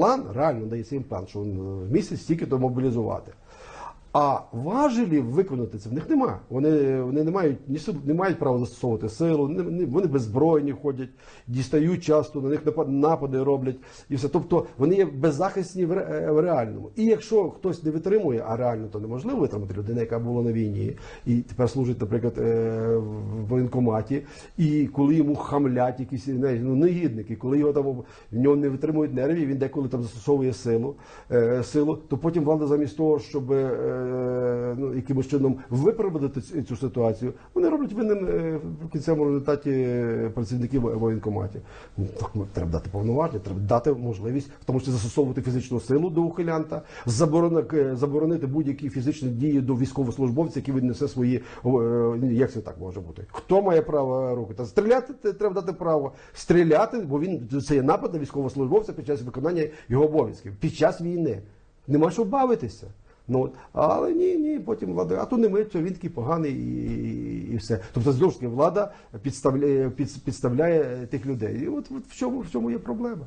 План реально дається їм план, що в місяць стільки то мобілізувати. А важелів виконати це в них нема. Вони, вони не мають ні суд- не мають права застосовувати силу, не- вони беззбройні ходять, дістають часто, на них напад- напади роблять і все. Тобто вони є беззахисні в, ре- в реальному. І якщо хтось не витримує, а реально то неможливо витримати людина, яка була на війні і тепер служить, наприклад, е, в воєнкоматі, і коли йому хамлять якісь ну, негідники, коли його там в нього не витримують нервів, він деколи там застосовує силу, е, силу, то потім влада замість того, щоб е, ну, якимось чином виправдати цю ситуацію, вони роблять винним е, в кінцевому результаті е, працівників воєнкоматів. Ну, ну, Треба дати повноваження, треба дати можливість, в тому числі застосовувати фізичну силу до ухилянта, заборонити, е, будь-які фізичні дії до військовослужбовця, який віднесе свої. е, Як це так може бути? Хто має право руки? Та стріляти треба дати право. Стріляти, бо він це є напад на військовослужбовця під час виконання його обов'язків, під час війни. Нема що бавитися. Ну, але ні, ні, потім влада, а то не ми, то він такий поганий і, і все. Тобто, знову ж таки, влада підставляє, під- підставляє тих людей. І от, от в, чому, в чому є проблема.